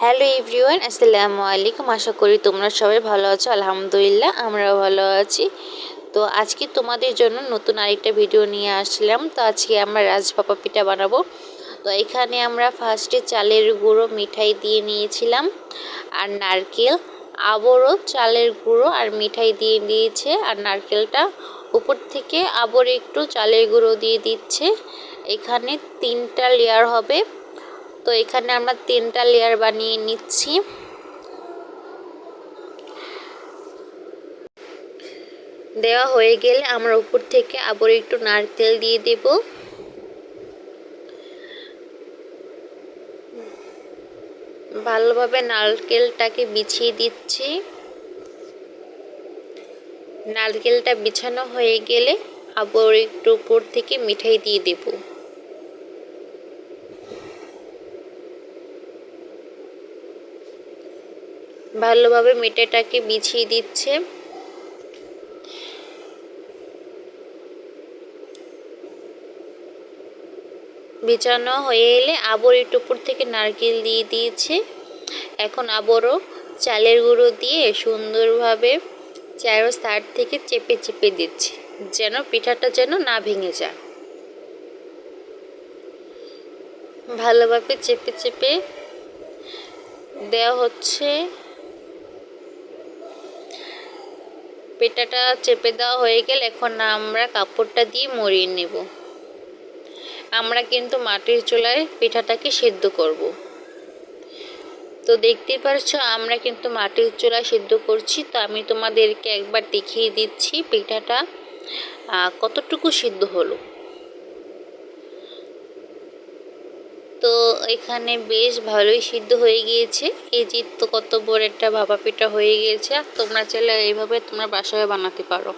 Hello everyone, আসসালামু আলাইকুম। আশা করি তোমরা সবাই ভালো আছো। আলহামদুলিল্লাহ, আমরাও ভালো আছি। তো আজকে তোমাদের জন্য নতুন আরেকটা ভিডিও নিয়ে আসলাম। তো আজকে আমরা রাজপাপা পিঠা বানাবো। তো এখানে আমরা ফার্স্টে চালের গুঁড়ো মিঠাই দিয়ে নিয়েছিলাম আর নারকেল। আবরও চালের গুঁড়ো আর মিঠাই দিয়ে দিয়েছে আর নারকেলটা উপর থেকে আবর একটু চালের গুঁড়ো দিয়ে দিচ্ছে। এখানে তিনটা লেয়ার হবে। তো এখানে আমরা তিনটা লেয়ার বানিয়ে নিচ্ছি। দেওয়া হয়ে গেলে আমরা উপর থেকে আবার একটু নারকেল দিয়ে দেব। ভালোভাবে নারকেলটাকে বিছিয়ে দিচ্ছি। নারকেলটা বিছানো হয়ে গেলে আবার একটু উপর থেকে মিঠাই দিয়ে দেবো। ভালোভাবে মেটেটাকে বিছিয়ে দিচ্ছে। বিছানো হয়ে এলে আবর একটু উপর থেকে নারকেল দিয়ে দিয়েছে। এখন আবরও চালের গুঁড়ো দিয়ে সুন্দরভাবে চারো সাইড থেকে চেপে চেপে দিচ্ছে, যেন পিঠাটা যেন না ভেঙে যায়। ভালোভাবে চেপে চেপে দেওয়া হচ্ছে। পেটাটা চেপে দেওয়া হয়ে গেলে এখন আমরা কাপড়টা দিয়ে মরিয়ে নেব। আমরা কিন্তু মাটির চুলায় পিঠাটাকে সিদ্ধ করব। তো দেখতে পারছ, আমরা কিন্তু মাটির চুলায় সিদ্ধ করছি। তো আমি তোমাদেরকে একবার দেখিয়ে দিচ্ছি পিঠাটা কতটুকু সিদ্ধ হলো তো এখানে বেশ ভালোই সিদ্ধ হয়ে গিয়েছে। এই যে তো কত বড় একটা ভাপা পিঠা হয়ে গিয়েছে আর তোমরা চাইলে এইভাবে তোমরা বাসায় বানাতে পারো।